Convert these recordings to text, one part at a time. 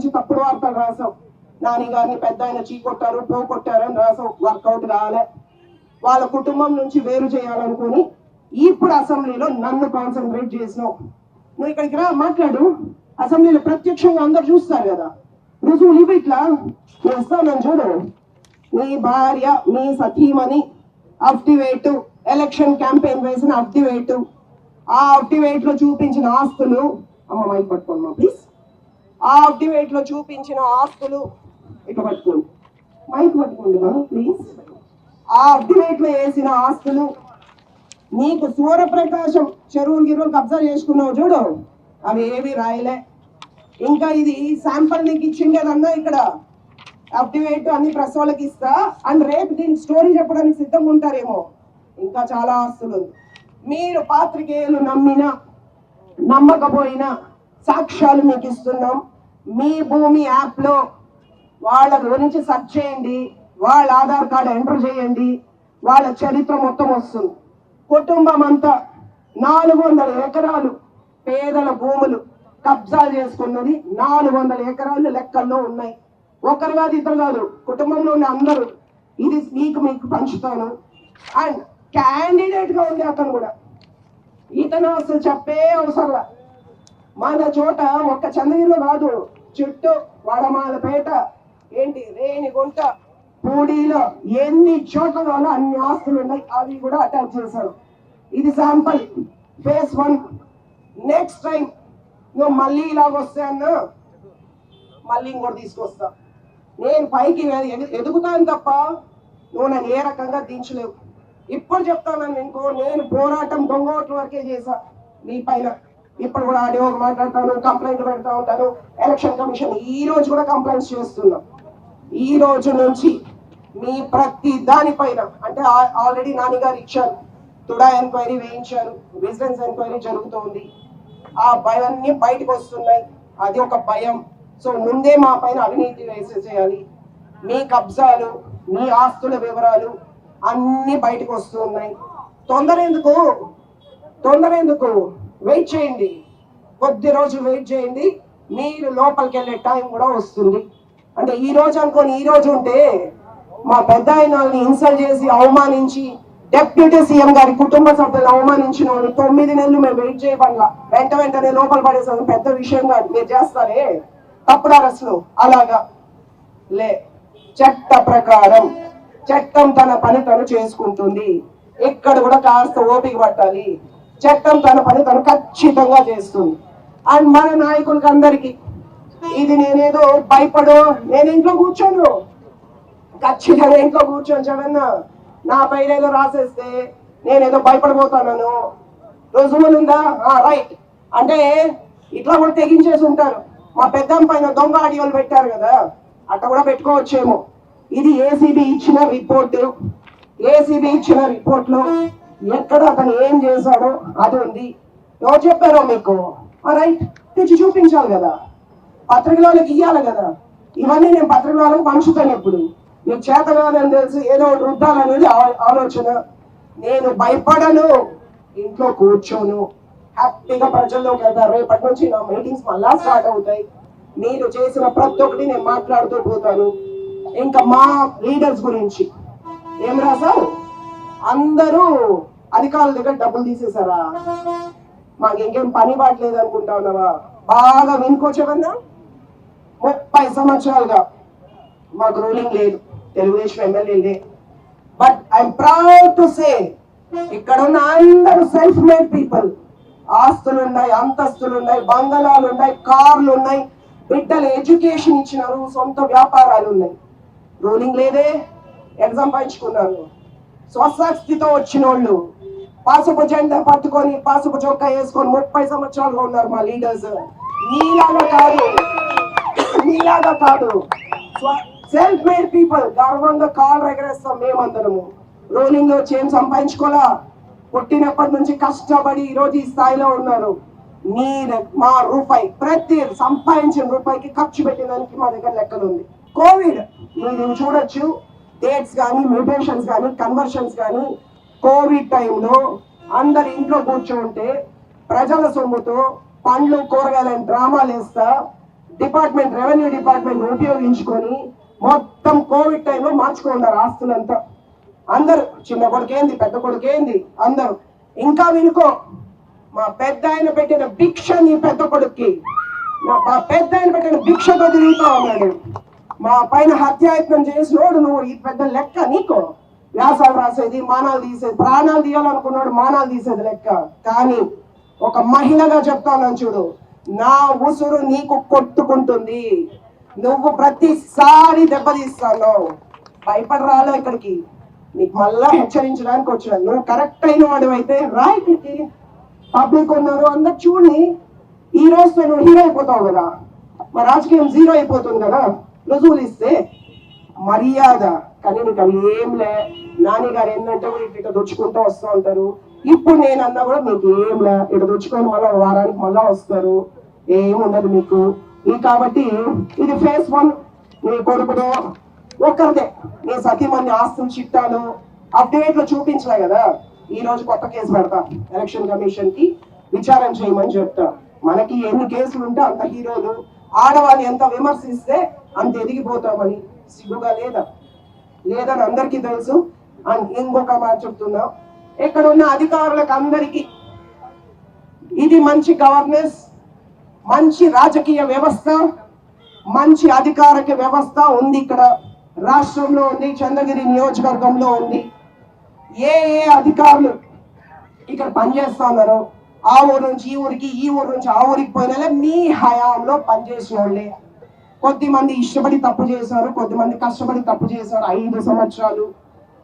గురించి తప్పుడు వార్తలు రాసాం నాని గారిని పెద్ద ఆయన చీకొట్టారు పో కొట్టారని అని రాసాం వర్కౌట్ కాలే. వాళ్ళ కుటుంబం నుంచి వేరు చేయాలనుకుని ఇప్పుడు అసెంబ్లీలో నన్ను కాన్సన్ట్రేట్ చేసినావు. నువ్వు ఇక్కడికి రా మాట్లాడు. అసెంబ్లీలో ప్రత్యక్షంగా అందరు చూస్తారు కదా. రుజువు ఇవి ఇట్లా. నేను ఇస్తాను చూడు. మీ భార్య మీ సతీమణి అఫ్టివేట్ ఎలక్షన్ క్యాంపెయిన్ వేసిన అఫ్టివేట్. ఆ అఫ్టివేట్లో చూపించిన ఆస్తులు. అమ్మ మైక్ ప్లీజ్ ఆ లో చూపించిన ఆస్తులు. ఇట్లా పట్టుకోండి మైక్ పట్టుకోండి ప్లీజ్? ఆ వేసిన ఆస్తులు. నీకు సూర్యప్రకాశం చెరువులు గిరువులు కబ్జా చేసుకున్నావు చూడు. అవి ఏవి రాయలే. ఇంకా ఇది శాంపుల్ నీకు ఇచ్చిండేదన్నా ఇక్కడ. అప్టివేట్ అన్ని ప్రెస్ వాళ్ళకి ఇస్తా. అండ్ రేపు దీని స్టోరీ చెప్పడానికి సిద్ధంగా ఉంటారేమో. ఇంకా చాలా ఆస్తులు. మీరు పాత్రికేయులు నమ్మిన నమ్మకపోయినా సాక్ష్యాలు మీకు ఇస్తున్నాం. మీ భూమి యాప్లో వాళ్ళ గురించి సెర్చ్ చేయండి. వాళ్ళ ఆధార్ కార్డు ఎంటర్ చేయండి. వాళ్ళ చరిత్ర మొత్తం వస్తుంది. కుటుంబం అంతా నాలుగు వందల ఎకరాలు పేదల భూములు కబ్జాలు చేసుకున్నది నాలుగు వందల ఎకరాలు లెక్కల్లో ఉన్నాయి. ఒకరు కాదు ఇద్దరు కాదు. కుటుంబంలో ఉన్న అందరూ ఇది మీకు మీకు పంచుతాను. అండ్ క్యాండిడేట్గా ఉంది అతను కూడా. ఇతను అసలు చెప్పే అవసరంలా మన చోట ఒక్క చంద్రగిరిలో కాదు చుట్టూ వడమాలపేట ఏంటి? రేణిగుంట. పూడిలో ఎన్ని చోట్ల కావాలో అన్ని ఆస్తులు ఉన్నాయి. అవి కూడా అటాచ్ చేశారు. ఇది sample. Phase one. Next time నువ్వు మళ్ళీ ఇలాగ వస్తే అన్నా మళ్ళీ ఇంకోటి తీసుకొస్తా. నేను పైకి ఎదుగుతాను తప్ప నువ్వు నన్ను ఏ రకంగా దించలేవు. ఇప్పుడు చెప్తాను ఇంకో నేను పోరాటం దొంగ ఓట్ల వరకే చేశా. నీ పైన. ఇప్పుడు కూడా ఆడియో మాట్లాడతాను కంప్లైంట్ పెడతా ఉంటాను. ఎలక్షన్ కమిషన్ ఈ రోజు కూడా కంప్లైంట్స్ చేస్తున్నాం. ఈ రోజు నుంచి మీ ప్రతి దానిపైన అంటే ఆల్రెడీ నాన్నగారు ఇచ్చారు తుడా ఎంక్వైరీ వేయించారు విజిలెన్స్ ఎంక్వైరీ జరుగుతోంది. ఆ భయాన్ని బయటకు వస్తున్నాయి. అది ఒక భయం. సో ముందే మా పైన అవినీతి వేసేసేయాలి. మీ కబ్జాలు మీ ఆస్తుల వివరాలు అన్ని బయటకు వస్తున్నాయి. తొందర ఎందుకు? తొందర ఎందుకు? వెయిట్ చేయండి. కొద్ది రోజులు వెయిట్ చేయండి. మీరు లోపలికి వెళ్ళే టైం కూడా వస్తుంది. అంటే ఈ రోజు అనుకోని ఈ రోజు ఉంటే మా పెద్ద వాళ్ళని ఇన్సల్ట్ చేసి అవమానించి డెప్యూటీ సీఎం గారి కుటుంబ సభ్యులను అవమానించిన వాళ్ళు తొమ్మిది నెలలు మేము వెయిట్ చేయబడలా వెంట వెంటనే లోపల పడేసాం. పెద్ద విషయం కాదు. మీరు చేస్తారే? తప్పుడు అరెస్టులు. అలాగా. లే. చట్ట ప్రకారం చట్టం తన పని తను చేసుకుంటుంది. ఇక్కడ కూడా కాస్త ఓపిక పట్టాలి. చట్టం తన పని తను ఖచ్చితంగా చేస్తుంది. అండ్ మన నాయకులకి అందరికి ఇది నేనేదో భయపడు నేను ఇంట్లో కూర్చోను. ఖచ్చితంగా ఇంట్లో కూర్చొని జగన్న. నా పైన ఏదో రాసేస్తే నేనేదో భయపడిపోతాను రుజువులు ఉందా రైట్ అంటే ఇట్లా కూడా తెగించేసి ఉంటారు. మా పెద్దమ్మ పైన దొంగ ఆడియోలు పెట్టారు కదా అట్ట కూడా పెట్టుకోవచ్చేమో. ఇది ఏసీబీ ఇచ్చిన రిపోర్టు. ఏసీబీ ఇచ్చిన రిపోర్ట్లో ఎక్కడ అతను ఏం చేశాడో అది ఉంది. ఎవరు చెప్పారో మీకు? రైట్ తెచ్చి చూపించాలి కదా. పత్రికలోకి ఇవ్వాలి కదా. ఇవన్నీ నేను పత్రికలకు పంచుతాను ఎప్పుడు మీకు చేత కాదని తెలిసి ఏదో ఒకటి రుద్దాలనేది ఆ- ఆలోచన. నేను భయపడను. ఇంట్లో కూర్చోను. హ్యాపీగా ప్రజల్లోకి వెళ్తాను రేపటి నుంచి నా మీటింగ్స్ మళ్ళా స్టార్ట్ అవుతాయి. మీరు చేసిన ప్రతి ఒక్కటి నేను మాట్లాడుతూ పోతాను. ఇంకా మా లీడర్స్ గురించి. ఏం రాసావు అందరూ అధికారుల దగ్గర డబ్బులు తీసేసారా మాకు ఇంకేం పని పడలేదు అనుకుంటా ఉన్నావా? బాగా వినుకోవచ్చవన్నా? ముప్పై సంవత్సరాలుగా మాకు రూలింగ్ లేదు. Telugu Desam ఎమ్మెల్యేలే but I'm proud to say ఇక్కడ ఉన్న అందరూ సెల్ఫ్ మేడ్ పీపుల్ ఆస్తులు ఉన్నాయి అంతస్తులు ఉన్నాయి బంగళాలు ఉన్నాయి కార్లు ఉన్నాయి బిడ్డలు ఎడ్యుకేషన్ ఇచ్చినారు సొంత వ్యాపారాలు ఉన్నాయి రూలింగ్ లేదే. ఎగ్జామ్ పంచుకున్నారు స్వస్థితితో వచ్చిన వాళ్ళు పాసుపు జెండా పట్టుకొని పాసుపు చొక్కా వేసుకొని ముప్పై సంవత్సరాలుగా ఉన్నారు మా లీడర్స్. నీలాగా కాదు. నీలాగా కాదు. సెల్ఫ్ మేడ్ పీపుల్ గర్వంగా కాలు ఎగరేస్తాం మేమందరము. రోలింగ్ వచ్చి ఏం సంపాదించుకోలా పుట్టినప్పటి నుంచి కష్టపడి ఈ రోజు ఈ స్థాయిలో ఉన్నారు. మీ మా రూపాయి ప్రతి సంపాదించిన రూపాయికి ఖర్చు పెట్టినానికి మా దగ్గర లెక్కలు ఉంది కోవిడ్ మీరు చూడొచ్చు. డేట్స్ కానీ మ్యూటేషన్స్ కానీ కన్వర్షన్స్ కానీ కోవిడ్ టైంలో అందరు ఇంట్లో కూర్చుంటే ప్రజల సొమ్ముతో పండ్లు కూరగాయలని డ్రామాలు వేస్తా డిపార్ట్మెంట్ రెవెన్యూ డిపార్ట్మెంట్ ఉపయోగించుకొని మొత్తం కోవిడ్ టైంలో మార్చుకున్నారు ఆస్తులంతా అందరు చిన్న కొడుకేంది పెద్ద కొడుకేంది అందరు. ఇంకా వినుకో మా పెద్ద ఆయన పెట్టిన భిక్ష నీ పెద్ద కొడుక్కి. మా పెద్ద ఆయన పెట్టిన భిక్షతో తిరుగుతా ఉన్నాడు. మా పైన హత్యాయత్నం చేసినోడు నువ్వు ఈ పెద్ద లెక్క నీకో. వ్యాసాలు రాసేది మానాలు తీసేది ప్రాణాలు తీయాలనుకున్నాడు మానాలు తీసేది లెక్క. కానీ ఒక మహిళగా చెప్తాను చూడు నా ఉసురు నీకు కొట్టుకుంటుంది. నువ్వు ప్రతిసారి దెబ్బతీస్తాను. భయపడి రాలే ఇక్కడికి? నీకు మళ్ళా హెచ్చరించడానికి వచ్చాను నువ్వు కరెక్ట్ అయిన వాడు అయితే రా ఇక్కడికి. పబ్లిక్ ఉన్నారు అందరు చూడి ఈ రోజు నువ్వు హీరో అయిపోతావు కదా. మా రాజకీయం జీరో అయిపోతుంది కదా. రుజువులు ఇస్తే మర్యాద. కానీ నీకు అవి ఏం లే. నాని గారు ఏంటంటే కూడా ఇటు ఇటు దొచ్చుకుంటూ వస్తూ ఉంటారు ఇప్పుడు నేను అన్నా కూడా మీకు ఏం లే. ఇట దొచ్చుకొని మళ్ళీ వారానికి మళ్ళా వస్తారు. ఏముండదు మీకు. ఈ కాబట్టి ఇది ఫేస్ వన్ నీ కొడుకుడు ఒక్కరిదే. నీ సతీమణి ఆస్తులు చిట్టాలు అప్డేట్లు చూపించలే కదా. ఈ రోజు కొత్త కేసు పెడతా. ఎలక్షన్ కమిషన్కి విచారణ చేయమని చెప్తా. మనకి ఎన్ని కేసులు ఉంటే అంత హీరోలు. ఆడవాళ్ళు ఎంత విమర్శిస్తే అంత ఎదిగిపోతామని. సిగ్గుగా లేదా? లేదని అందరికీ తెలుసు. అండ్ ఇంకొక మాట చెప్తున్నా. ఇక్కడ ఉన్న అధికారులకు అందరికీ ఇది మంచి గవర్నెన్స్ మంచి రాజకీయ వ్యవస్థ మంచి అధికారిక వ్యవస్థ ఉంది ఇక్కడ. రాష్ట్రంలో ఉంది చంద్రగిరి నియోజకవర్గంలో ఉంది. ఏ ఏ అధికారులు ఇక్కడ పనిచేస్తున్నారు ఆ ఊరు నుంచి ఈ ఊరికి ఈ ఊరు నుంచి ఆ ఊరికి పోయిన మీ హయాంలో పనిచేసిన వాళ్ళే కొద్దిమంది ఇష్టపడి తప్పు చేశారు కొద్దిమంది కష్టపడి తప్పు చేశారు. ఐదు సంవత్సరాలు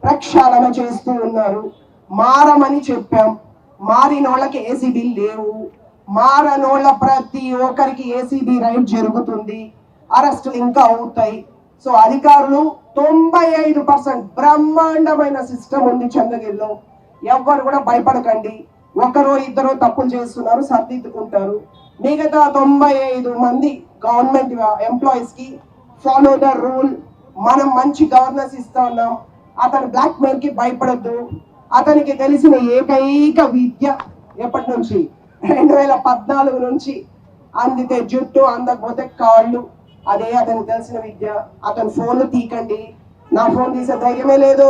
ప్రక్షాళన చేస్తూ ఉన్నారు. మారమని చెప్పాం. మారిన వాళ్ళకి ఏసీబీ లేవు. మారనోళ్ళ ప్రతి ఒక్కరికి ఏసీబీ రైడ్ జరుగుతుంది. అరెస్టులు ఇంకా అవుతాయి. సో అధికారులు తొంభై ఐదు పర్సెంట్ బ్రహ్మాండమైన సిస్టమ్ ఉంది చంద్రగిరిలో. ఎవ్వరు కూడా భయపడకండి. ఒకరో ఇద్దరు తప్పులు చేస్తున్నారు సర్దిద్దుకుంటారు. మిగతా తొంభై ఐదు మంది గవర్నమెంట్ ఎంప్లాయీస్కి ఫాలో ద రూల్ మనం మంచి గవర్నెన్స్ ఇస్తా ఉన్నాం అతను బ్లాక్ మెయిల్కి భయపడద్దు. అతనికి తెలిసిన ఏకైక విద్య ఎప్పటి నుంచి? రెండు వేల పద్నాలుగు నుంచి. అందితే జుట్టు అందకపోతే కాళ్ళు. అదే అతనికి తెలిసిన విద్య. అతని ఫోన్లు తీకండి. నా ఫోన్ తీసే ధైర్యమే లేదు.